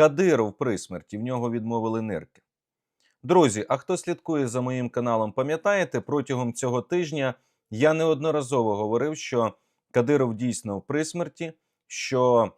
Кадиров при смерті, в нього відмовили нирки. Друзі, а хто слідкує за моїм каналом, пам'ятаєте, протягом цього тижня я неодноразово говорив, що Кадиров дійсно при смерті, що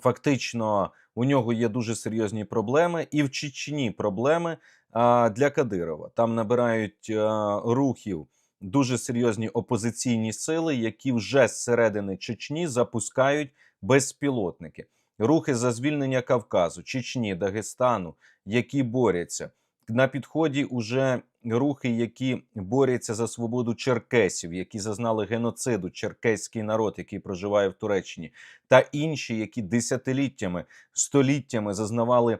фактично у нього є дуже серйозні проблеми, і в Чечні проблеми а, для Кадирова. Там набирають а, рухів дуже серйозні опозиційні сили, які вже зсередини Чечні запускають безпілотники. Рухи за звільнення Кавказу, Чечні, Дагестану, які борються. На підході уже рухи, які борються за свободу черкесів, які зазнали геноциду, черкеський народ, який проживає в Туреччині, та інші, які десятиліттями, століттями зазнавали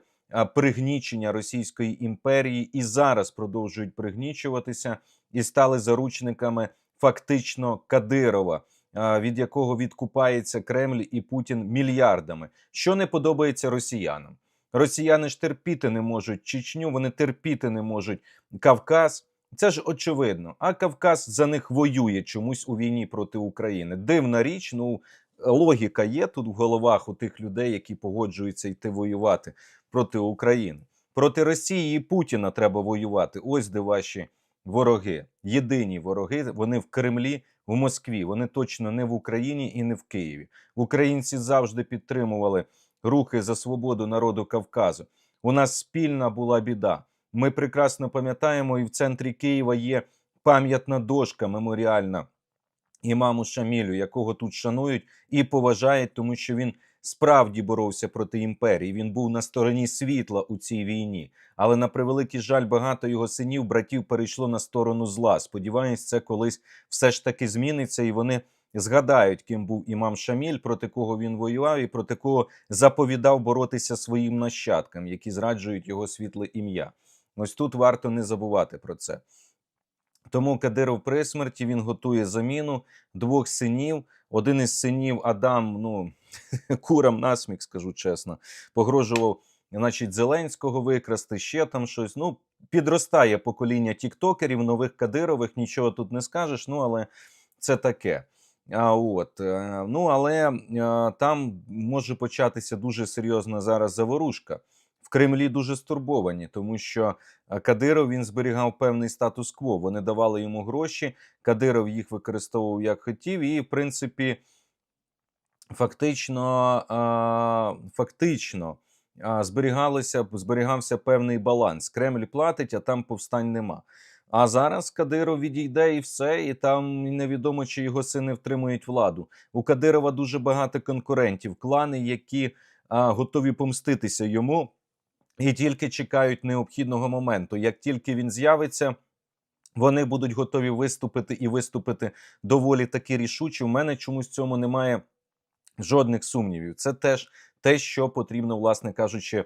пригнічення Російської імперії і зараз продовжують пригнічуватися і стали заручниками фактично Кадирова, від якого відкупається Кремль і Путін мільярдами, що не подобається росіянам. Росіяни ж терпіти не можуть Чечню, вони терпіти не можуть Кавказ. Це ж очевидно. А Кавказ за них воює чомусь у війні проти України. Дивна річ. Ну логіка є тут в головах у тих людей, які погоджуються йти воювати проти України. Проти Росії і Путіна треба воювати. Ось де ваші вороги. Єдині вороги. Вони в Кремлі, в Москві. Вони точно не в Україні і не в Києві. Українці завжди підтримували рухи за свободу народу Кавказу. У нас спільна була біда. Ми прекрасно пам'ятаємо, і в центрі Києва є пам'ятна дошка меморіальна імаму Шамілю, якого тут шанують і поважають, тому що він справді боровся проти імперії. Він був на стороні світла у цій війні. Але на превеликий жаль, багато його синів, братів перейшло на сторону зла. Сподіваюсь, це колись все ж таки зміниться, і вони згадають, ким був імам Шаміль, проти кого він воював, і проти кого заповідав боротися своїм нащадкам, які зраджують його світле ім'я. Ось тут варто не забувати про це. Тому Кадиров при смерті він готує заміну двох синів. Один із синів Адам, ну курам насміх, скажу чесно, погрожував, значить, Зеленського викрасти, ще там щось. Ну, підростає покоління тіктокерів, нових Кадирових, нічого тут не скажеш. Ну, але це таке. А от е, ну але е, там може початися дуже серйозна зараз заворушка. В Кремлі дуже стурбовані, тому що е, Кадиров він зберігав певний статус-кво. Вони давали йому гроші. Кадиров їх використовував як хотів, і в принципі, фактично, фактично зберігалося зберігався певний баланс. Кремль платить, а там повстань нема. А зараз Кадиров відійде і все, і там невідомо, чи його сини втримують владу. У Кадирова дуже багато конкурентів, клани, які а, готові помститися йому і тільки чекають необхідного моменту. Як тільки він з'явиться, вони будуть готові виступити і виступити доволі таки рішуче. У мене чомусь цьому немає жодних сумнівів. Це теж те, що потрібно, власне кажучи,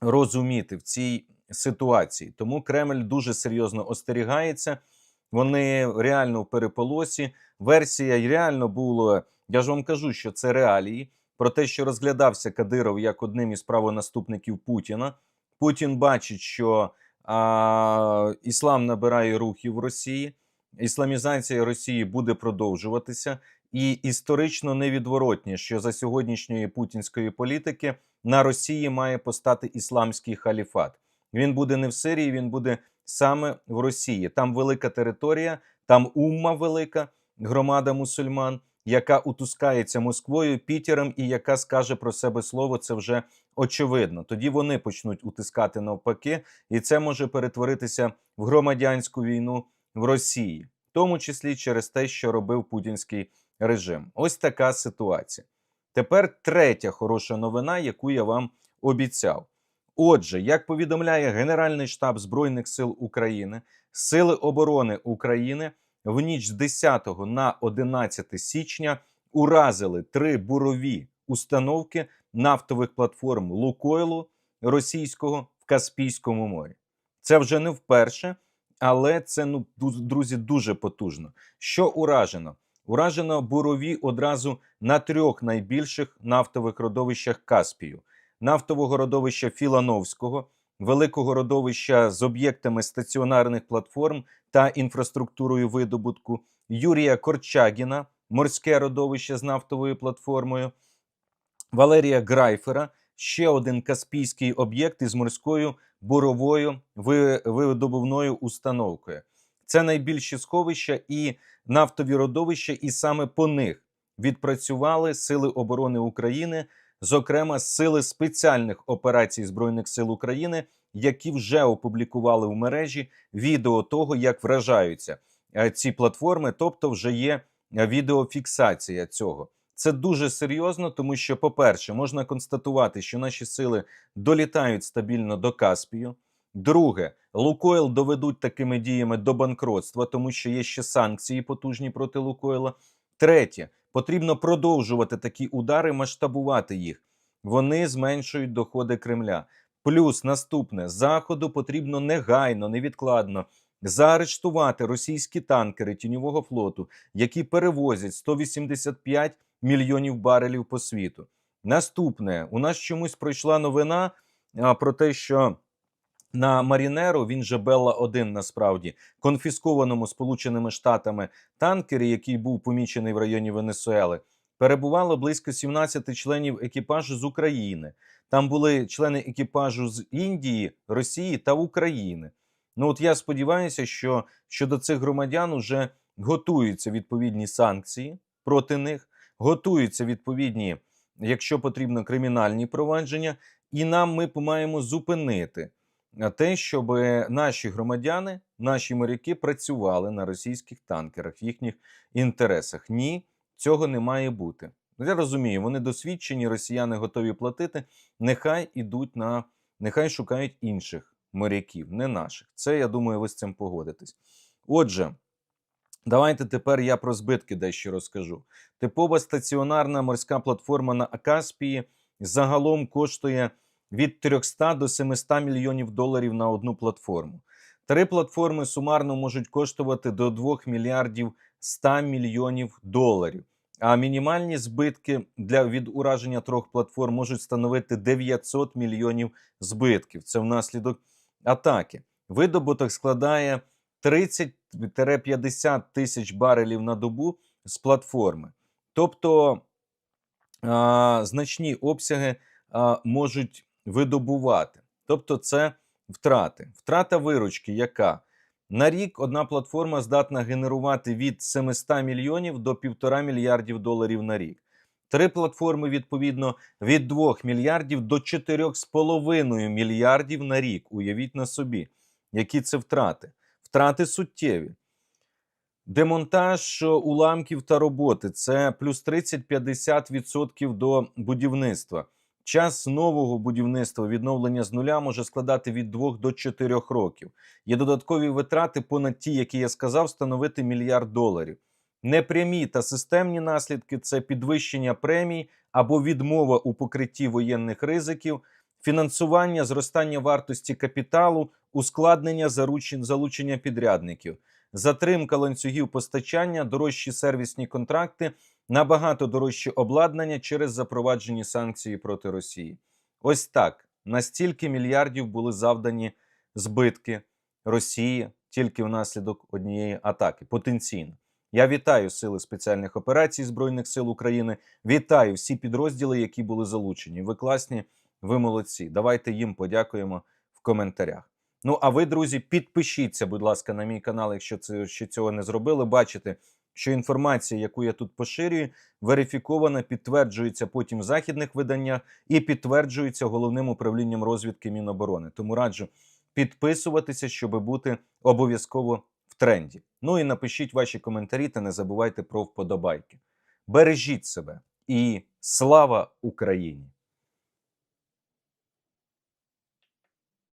розуміти в цій ситуації. Тому Кремль дуже серйозно остерігається. Вони реально в переполосі. Версія реально було. Я ж вам кажу, що це реалії про те, що розглядався Кадиров як одним із правонаступників Путіна. Путін бачить, що а, іслам набирає рухів в Росії, ісламізація Росії буде продовжуватися, і історично невідворотні, що за сьогоднішньої путінської політики на Росії має постати ісламський халіфат. Він буде не в Сирії, він буде саме в Росії. Там велика територія, там умма велика громада мусульман, яка утускається Москвою, Пітером і яка скаже про себе слово. Це вже очевидно. Тоді вони почнуть утискати навпаки, і це може перетворитися в громадянську війну в Росії, в тому числі через те, що робив путінський режим. Ось така ситуація. Тепер третя хороша новина, яку я вам обіцяв. Отже, як повідомляє Генеральний штаб Збройних сил України, Сили оборони України в ніч з 10 на 11 січня уразили три бурові установки нафтових платформ Лукойлу російського в Каспійському морі. Це вже не вперше, але це ну друзі дуже потужно. Що уражено? Уражено бурові одразу на трьох найбільших нафтових родовищах Каспію нафтового родовища Філановського, великого родовища з об'єктами стаціонарних платформ та інфраструктурою видобутку, Юрія Корчагіна, морське родовище з нафтовою платформою, Валерія Грайфера, ще один каспійський об'єкт із морською буровою ви- видобувною установкою. Це найбільші сховища і нафтові родовища, і саме по них відпрацювали Сили оборони України, зокрема Сили спеціальних операцій Збройних сил України, які вже опублікували в мережі відео того, як вражаються е, ці платформи, тобто вже є е, відеофіксація цього. Це дуже серйозно, тому що, по-перше, можна констатувати, що наші сили долітають стабільно до Каспію. Друге, Лукойл доведуть такими діями до банкротства, тому що є ще санкції потужні проти Лукойла. Третє, потрібно продовжувати такі удари, масштабувати їх. Вони зменшують доходи Кремля. Плюс наступне заходу потрібно негайно, невідкладно заарештувати російські танкери тіньового флоту, які перевозять 185 мільйонів барелів по світу. Наступне у нас чомусь пройшла новина про те, що на Марінеру, він же Белла 1 насправді конфіскованому Сполученими Штатами танкері, який був помічений в районі Венесуели, перебувало близько 17 членів екіпажу з України. Там були члени екіпажу з Індії, Росії та України. Ну от я сподіваюся, що щодо цих громадян уже готуються відповідні санкції проти них, готуються відповідні, якщо потрібно, кримінальні провадження, і нам ми маємо зупинити те, щоб наші громадяни, наші моряки працювали на російських танкерах в їхніх інтересах. Ні, цього не має бути. Я розумію, вони досвідчені, росіяни готові платити. Нехай ідуть на нехай шукають інших моряків, не наших. Це я думаю, ви з цим погодитесь. Отже, давайте тепер я про збитки дещо розкажу. Типова стаціонарна морська платформа на Каспії загалом коштує від 300 до 700 мільйонів доларів на одну платформу. Три платформи сумарно можуть коштувати до 2 мільярдів 100 мільйонів доларів. А мінімальні збитки для від ураження трьох платформ можуть становити 900 мільйонів збитків. Це внаслідок атаки. Видобуток складає 30-50 тисяч барелів на добу з платформи. Тобто а, значні обсяги а, можуть видобувати. Тобто, це втрати. Втрата виручки, яка на рік одна платформа здатна генерувати від 700 мільйонів до 1,5 мільярдів доларів на рік. Три платформи, відповідно, від 2 мільярдів до 4,5 мільярдів на рік. Уявіть на собі, які це втрати. Втрати суттєві. Демонтаж уламків та роботи це плюс 30-50% до будівництва. Час нового будівництва відновлення з нуля може складати від 2 до 4 років. Є додаткові витрати, понад ті, які я сказав, становити мільярд доларів. Непрямі та системні наслідки це підвищення премій або відмова у покритті воєнних ризиків, фінансування, зростання вартості капіталу, ускладнення залучення підрядників, затримка ланцюгів постачання, дорожчі сервісні контракти, набагато дорожче обладнання через запроваджені санкції проти Росії. Ось так настільки мільярдів були завдані збитки Росії тільки внаслідок однієї атаки. Потенційно. Я вітаю сили спеціальних операцій Збройних сил України. Вітаю всі підрозділи, які були залучені. Ви класні, ви молодці. Давайте їм подякуємо в коментарях. Ну а ви, друзі, підпишіться, будь ласка, на мій канал, якщо це ще цього не зробили. Бачите, що інформація, яку я тут поширюю, верифікована, підтверджується потім в західних виданнях і підтверджується головним управлінням розвідки Міноборони. Тому раджу підписуватися, щоб бути обов'язково в тренді. Ну і напишіть ваші коментарі та не забувайте про вподобайки. Бережіть себе і слава Україні!